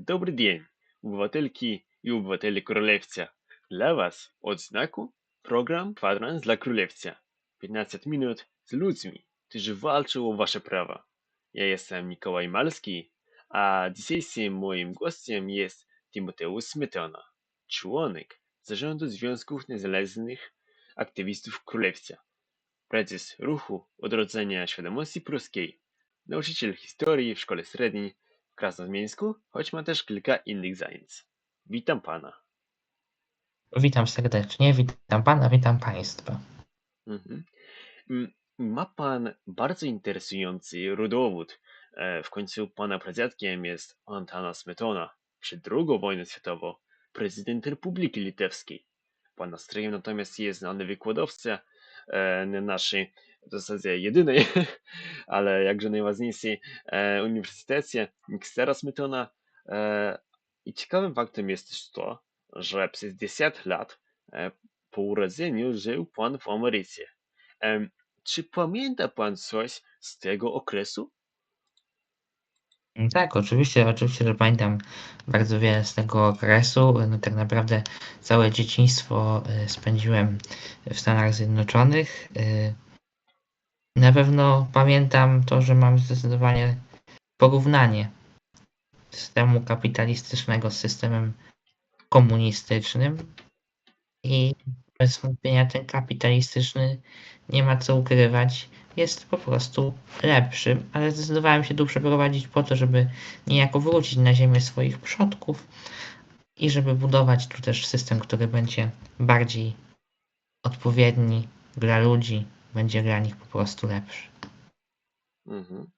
Добрый день, obywatelki i obywatele Królewca. Dla Was od znaku program Kwadrans dla Królewca. 15 minut z ludźmi, którzy walczą o Wasze prawa. Ja jestem Mikołaj Malski, a dzisiejszym moim gościem jest Timoteusz Smetana, członek Zarządu Związków Niezależnych Aktywistów Królewca, prezes ruchu Odrodzenia Świadomości Pruskiej, nauczyciel historii w szkole średniej w Krasnomińsku, choć ma też kilka innych zajęć. Witam pana. Witam serdecznie, witam pana, witam państwa. Mhm. M- Ma pan bardzo interesujący rodowód. E, W końcu pana pradziadkiem jest Antanas Smetona, przed II wojną światową prezydent Republiki Litewskiej. Pana strojem natomiast jest znany wykładowca e, na naszej w zasadzie jedynej, ale jakże najważniejszej e, uniwersytecie Mikstera Smetona. E, I ciekawym faktem jest też to, że przez 10 lat e, po urodzeniu żył pan w Ameryce. Em, czy pamięta pan coś z tego okresu? Tak, oczywiście, oczywiście, że pamiętam bardzo wiele z tego okresu. No, tak naprawdę całe dzieciństwo spędziłem w Stanach Zjednoczonych. Na pewno pamiętam to, że mam zdecydowanie porównanie systemu kapitalistycznego z systemem komunistycznym i bez wątpienia ten kapitalistyczny nie ma co ukrywać, jest po prostu lepszy, ale zdecydowałem się tu przeprowadzić po to, żeby niejako wrócić na ziemię swoich przodków i żeby budować tu też system, który będzie bardziej odpowiedni dla ludzi, będzie nich po prostu lepszy. Mhm.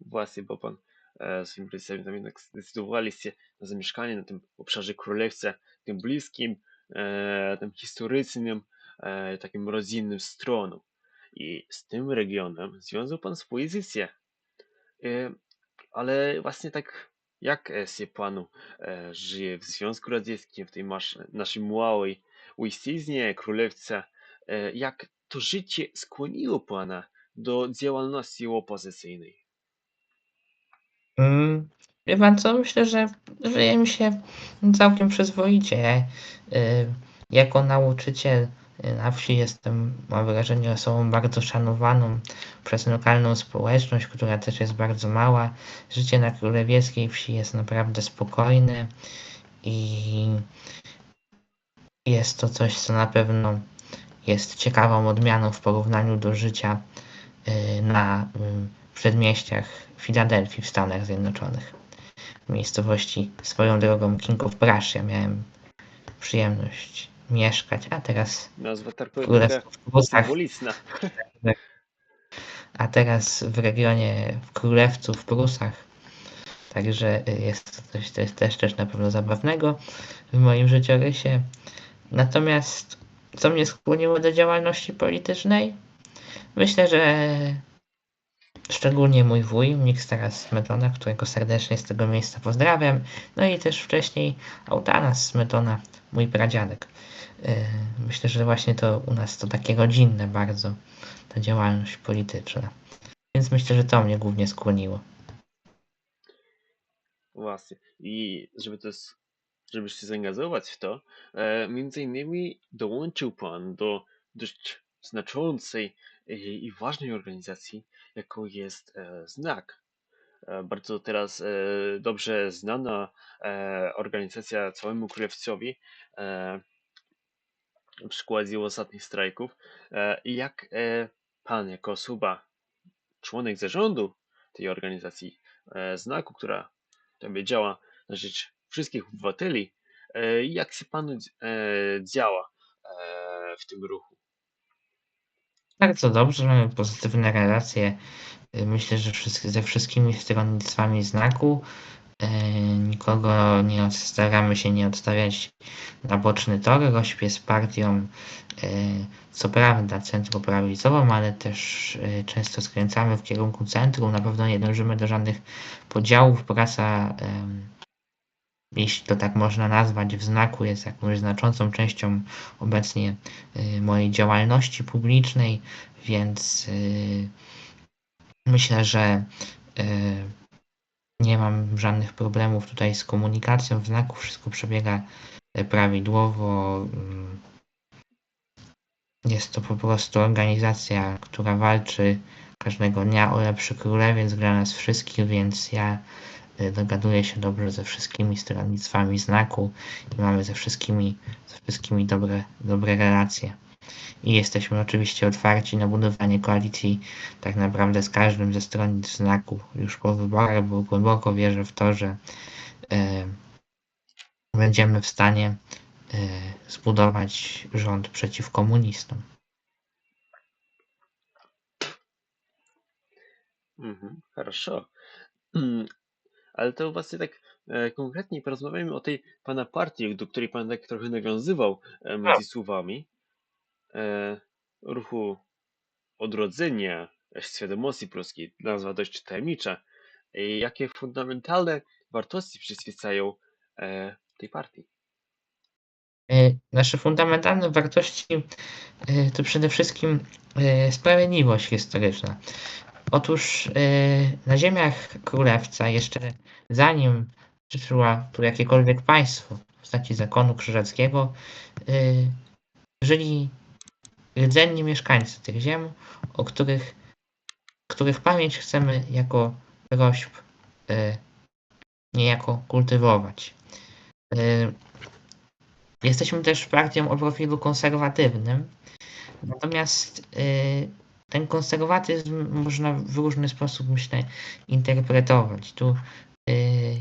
Właśnie, bo pan e, swoim przedstawicielem jednak zdecydowaliście na zamieszkanie na tym obszarze królewca, tym bliskim, e, tym historycznym, e, takim rodzinnym stroną. I z tym regionem związał pan swoje życie. Ale właśnie tak, jak się panu żyje w Związku Radzieckim, w tej naszej małej ojczyźnie, królewca? Jak to życie skłoniło pana do działalności opozycyjnej? Mm, Wie pan co, myślę, że żyje mi się całkiem przyzwoicie. Y, jako nauczyciel na wsi jestem, mam wrażenie, osobą bardzo szanowaną przez lokalną społeczność, która też jest bardzo mała. Życie na królewieskiej wsi jest naprawdę spokojne i jest to coś, co na pewno jest ciekawą odmianą w porównaniu do życia y, na y, przedmieściach Filadelfii w Stanach Zjednoczonych. W miejscowości swoją drogą King of Prussia miałem przyjemność mieszkać, a teraz Nazwa w symboliczna. a teraz w regionie w Królewcu w Prusach. Także jest to coś, to jest też, też na pewno zabawnego w moim życiorysie. Natomiast co mnie skłoniło do działalności politycznej? Myślę, że szczególnie mój wuj, Mikstaras Smetona, którego serdecznie z tego miejsca pozdrawiam, no i też wcześniej Autanas Smetona, mój pradziadek. Yy, Myślę, że właśnie to u nas to takie rodzinne bardzo, ta działalność polityczna. Więc myślę, że to mnie głównie skłoniło. Właśnie. I żeby to, żeby się zaangażować w to, e, między innymi dołączył pan do dość znaczącej i, i ważnej organizacji, jaką jest e, Znak. E, bardzo teraz e, dobrze znana e, organizacja całemu królewcowi e, w przykładzie ostatnich strajków. E, I jak e, pan, jako osoba, członek zarządu tej organizacji e, Znaku, która tam działa na rzecz wszystkich obywateli, e, jak się panu e, działa e, w tym ruchu? Bardzo dobrze, mamy pozytywne relacje. Myślę, że ze wszystkimi stronnictwami znaku. Nikogo nie staramy się nie odstawiać na boczny tor. Rośp jest partią, co prawda, centroprawicową, ale też często skręcamy w kierunku centrum. Na pewno nie dążymy do żadnych podziałów. Praca, jeśli to tak można nazwać, w znaku jest jakąś znaczącą częścią obecnie yy, mojej działalności publicznej, więc yy, myślę, że yy, Nie mam żadnych problemów tutaj z komunikacją w znaku, wszystko przebiega prawidłowo. Mm. Jest to po prostu organizacja, która walczy każdego dnia o lepszy królewiec dla nas wszystkich, więc ja e, dogaduję się dobrze ze wszystkimi stronnictwami znaku i mamy ze wszystkimi, ze wszystkimi dobre, dobre relacje. I jesteśmy oczywiście otwarci na budowanie koalicji tak naprawdę z każdym ze stronnictw znaku już po wyborach, bo głęboko wierzę w to, że e, będziemy w stanie e, zbudować rząd przeciw komunistom. Mhm, хорошо. Ale to właśnie tak e, konkretniej porozmawiajmy o tej pana partii, do której pan tak trochę nawiązywał e, między słowami. E, ruchu odrodzenia świadomości polskiej, nazwa dość tajemnicza. I jakie fundamentalne wartości przyświecają e, tej partii? Nasze fundamentalne wartości to przede wszystkim sprawiedliwość historyczna. Otóż e, na ziemiach królewca, jeszcze zanim przyszła tu jakiekolwiek państwo w postaci zakonu krzyżackiego, e, żyli rdzenni mieszkańcy tych ziem, o których, których pamięć chcemy jako prośb e, niejako kultywować. Jesteśmy też partią o profilu konserwatywnym, natomiast y, ten konserwatyzm można w różny sposób, myślę, interpretować. Tu y,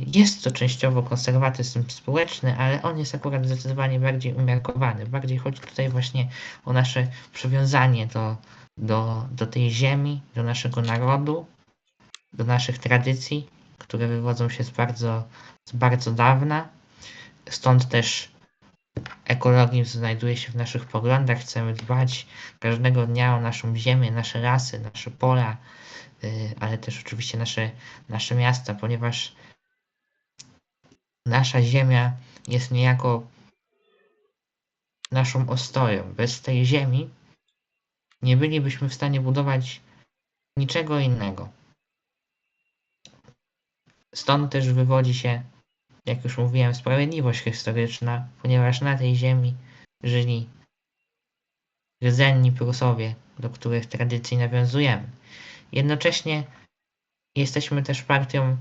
jest to częściowo konserwatyzm społeczny, ale on jest akurat zdecydowanie bardziej umiarkowany. Bardziej chodzi tutaj właśnie o nasze przywiązanie do, do, do tej ziemi, do naszego narodu, do naszych tradycji, które wywodzą się z bardzo, z bardzo dawna. Stąd też ekologizm znajduje się w naszych poglądach. Chcemy dbać każdego dnia o naszą ziemię, nasze lasy, nasze pola, y, ale też oczywiście nasze, nasze miasta, ponieważ nasza ziemia jest niejako naszą ostoją. Bez tej ziemi nie bylibyśmy w stanie budować niczego innego. Stąd też wywodzi się jak już mówiłem, sprawiedliwość historyczna, ponieważ na tej ziemi żyli rdzenni Prusowie, do których tradycji nawiązujemy. Jednocześnie jesteśmy też partią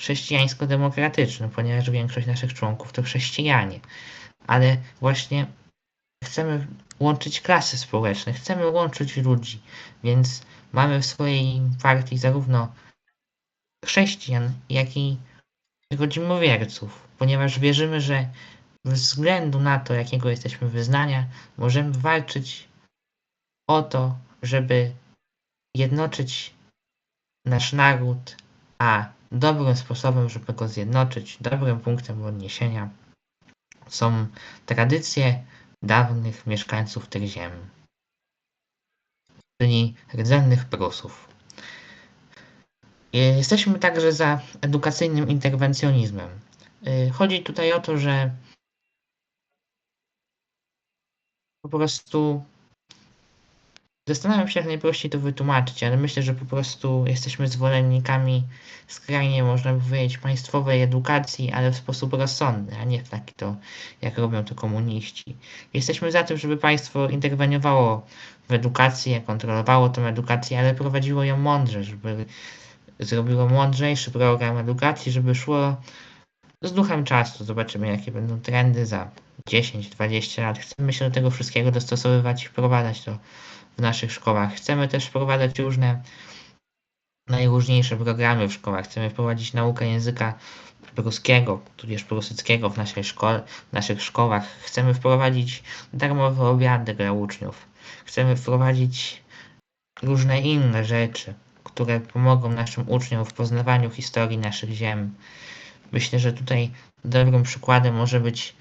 chrześcijańsko-demokratyczną, ponieważ większość naszych członków to chrześcijanie. Ale właśnie chcemy łączyć klasy społeczne, chcemy łączyć ludzi, więc mamy w swojej partii zarówno chrześcijan, jak i rodzimowierców, ponieważ wierzymy, że bez względu na to, jakiego jesteśmy wyznania, możemy walczyć o to, żeby jednoczyć nasz naród, a dobrym sposobem, żeby go zjednoczyć, dobrym punktem odniesienia są tradycje dawnych mieszkańców tych ziem, czyli rdzennych Prusów. Jesteśmy także za edukacyjnym interwencjonizmem. Y, Chodzi tutaj o to, że po prostu zastanawiam się, jak najprościej to wytłumaczyć, ale myślę, że po prostu jesteśmy zwolennikami skrajnie, można by powiedzieć, państwowej edukacji, ale w sposób rozsądny, a nie w taki to, jak robią to komuniści. Jesteśmy za tym, żeby państwo interweniowało w edukację, kontrolowało tę edukację, ale prowadziło ją mądrze, żeby zrobiło mądrzejszy program edukacji, żeby szło z duchem czasu. Zobaczymy, jakie będą trendy za 10-20 lat. Chcemy się do tego wszystkiego dostosowywać i wprowadzać to w naszych szkołach. Chcemy też wprowadzać różne najróżniejsze programy w szkołach. Chcemy wprowadzić naukę języka pruskiego, tudzież prusyckiego w naszej szkole, w naszych szkołach. Chcemy wprowadzić darmowe obiady dla uczniów. Chcemy wprowadzić różne inne rzeczy które pomogą naszym uczniom w poznawaniu historii naszych ziem. Myślę, że tutaj dobrym przykładem może być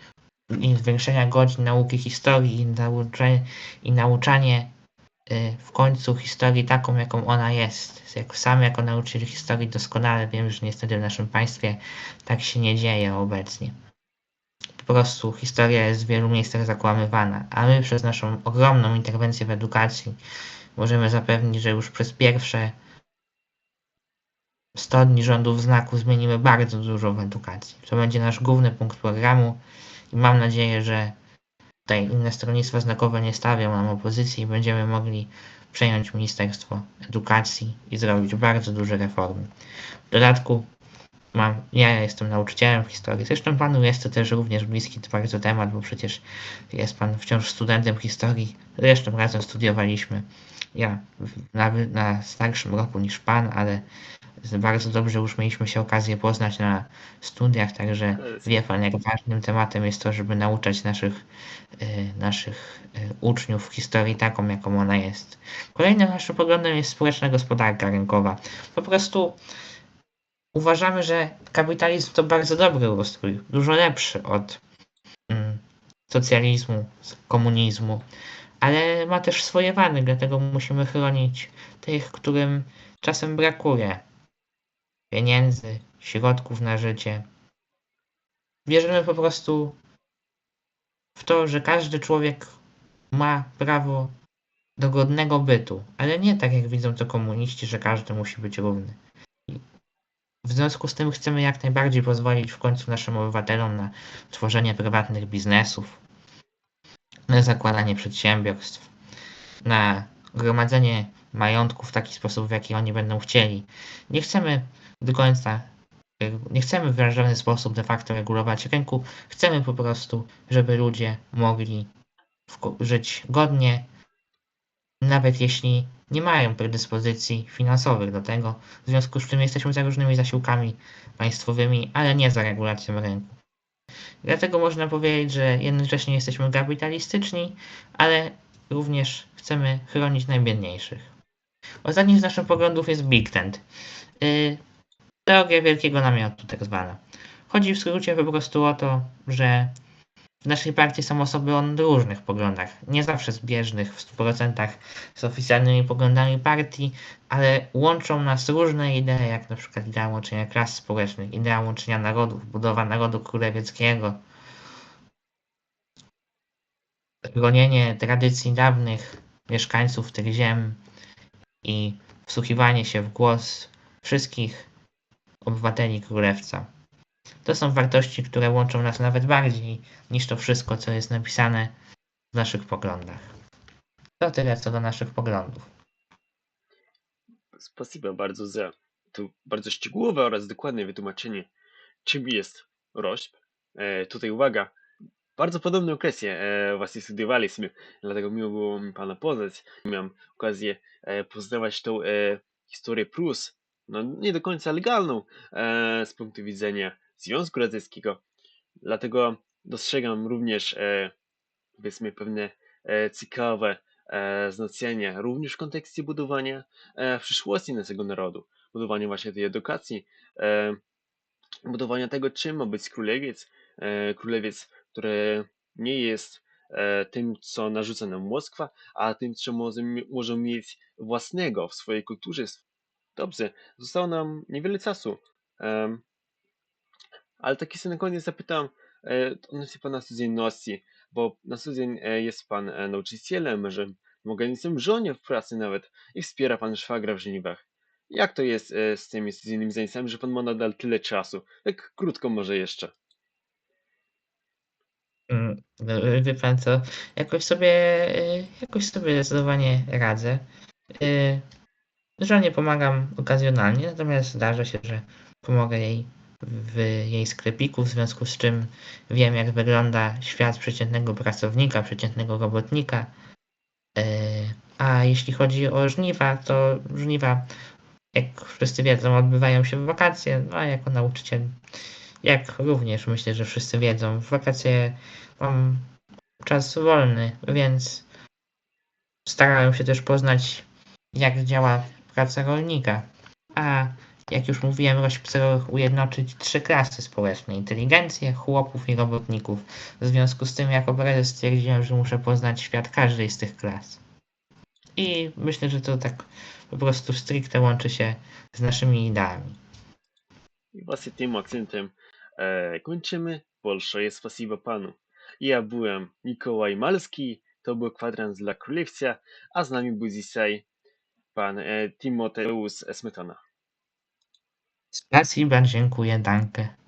zwiększenia godzin nauki historii i, naucze, i nauczanie y, w końcu historii taką, jaką ona jest. Jak sam jako nauczyciel historii doskonale wiem, że niestety w naszym państwie tak się nie dzieje obecnie. Po prostu historia jest w wielu miejscach zakłamywana, a my przez naszą ogromną interwencję w edukacji możemy zapewnić, że już przez pierwsze 100 dni rządów znaku zmienimy bardzo dużo w edukacji. To będzie nasz główny punkt programu i mam nadzieję, że tutaj inne stronnictwa znakowe nie stawią nam opozycji i będziemy mogli przejąć Ministerstwo Edukacji i zrobić bardzo duże reformy. W dodatku mam, ja jestem nauczycielem historii, zresztą panu jest to też również bliski bardzo temat, bo przecież jest pan wciąż studentem historii, zresztą razem studiowaliśmy. Ja na, na starszym roku niż pan, ale bardzo dobrze już mieliśmy się okazję poznać na studiach, także wie pan, jak ważnym tematem jest to, żeby nauczać naszych, y, naszych y, uczniów historii taką, jaką ona jest. Kolejnym naszym poglądem jest społeczna gospodarka rynkowa. Po prostu uważamy, że kapitalizm to bardzo dobry ustrój, dużo lepszy od mm, socjalizmu, komunizmu, ale ma też swoje wady, dlatego musimy chronić tych, którym czasem brakuje pieniędzy, środków na życie. Wierzymy po prostu w to, że każdy człowiek ma prawo do godnego bytu, ale nie tak jak widzą to komuniści, że każdy musi być równy. W związku z tym chcemy jak najbardziej pozwolić w końcu naszym obywatelom na tworzenie prywatnych biznesów, na zakładanie przedsiębiorstw, na gromadzenie majątku w taki sposób, w jaki oni będą chcieli. Nie chcemy do końca, nie chcemy w żaden sposób de facto regulować rynku, chcemy po prostu, żeby ludzie mogli żyć godnie, nawet jeśli nie mają predyspozycji finansowych do tego, w związku z czym jesteśmy za różnymi zasiłkami państwowymi, ale nie za regulacją rynku. Dlatego można powiedzieć, że jednocześnie jesteśmy kapitalistyczni, ale również chcemy chronić najbiedniejszych. Ostatnim z naszych poglądów jest Big Tent. Yy, teoria wielkiego namiotu, tak zwana. Chodzi w skrócie po prostu o to, że w naszej partii są osoby o różnych poglądach, nie zawsze zbieżnych w 100% z oficjalnymi poglądami partii, ale łączą nas różne idee, jak na przykład idea łączenia klas społecznych, idea łączenia narodów, budowa narodu królewickiego, chronienie tradycji dawnych mieszkańców tych ziem i wsłuchiwanie się w głos wszystkich obywateli królewca. To są wartości, które łączą nas nawet bardziej niż to wszystko, co jest napisane w naszych poglądach. To tyle co do naszych poglądów. Spasiba bardzo za to bardzo szczegółowe oraz dokładne wytłumaczenie, czym jest rośb. E, tutaj uwaga, bardzo podobne okresy e, właśnie studiowaliśmy, dlatego miło było mi Pana poznać. Miałem okazję e, poznawać tą e, historię Prus, no nie do końca legalną e, z punktu widzenia Związku Radzieckiego. Dlatego dostrzegam również e, powiedzmy pewne e, ciekawe e, znaczenie również w kontekście budowania e, przyszłości naszego narodu, budowania właśnie tej edukacji, e, budowania tego, czym ma być królewiec, e, królewiec, który nie jest e, tym, co narzuca nam Moskwa, a tym, co może, może mieć własnego w swojej kulturze. Dobrze, zostało nam niewiele czasu. Um, ale tak się na koniec zapytam e, odnośnie Pana codzienności, bo na co dzień e, jest Pan e, nauczycielem, że organizmem żonie w pracy nawet i wspiera Pan szwagra w żniwach. Jak to jest e, z tymi codziennymi zajęciami, że Pan ma nadal tyle czasu? Tak krótko może jeszcze. Mm, no, Wie pan co, jakoś sobie, jakoś sobie zdecydowanie radzę. Żonie pomagam okazjonalnie, natomiast zdarza się, że pomogę jej w jej sklepiku, w związku z czym wiem, jak wygląda świat przeciętnego pracownika, przeciętnego robotnika. Y, A jeśli chodzi o żniwa, to żniwa, jak wszyscy wiedzą, odbywają się w wakacje, no a jako nauczyciel, jak również myślę, że wszyscy wiedzą, w wakacje mam czas wolny, więc starałem się też poznać, jak działa praca rolnika. A jak już mówiłem, chce ujednoczyć trzy klasy społeczne: inteligencję, chłopów i robotników. W związku z tym, jako prezes stwierdziłem, że muszę poznać świat każdej z tych klas. I myślę, że to tak po prostu stricte łączy się z naszymi ideami. I właśnie tym akcentem e, kończymy. Bolszoje spasiba Panu. Ja byłem Mikołaj Malski, to był kwadrans dla Królewca, a z nami był dzisiaj pan e, Timoteusz Smetana. Spasiba, dziękuję, danke.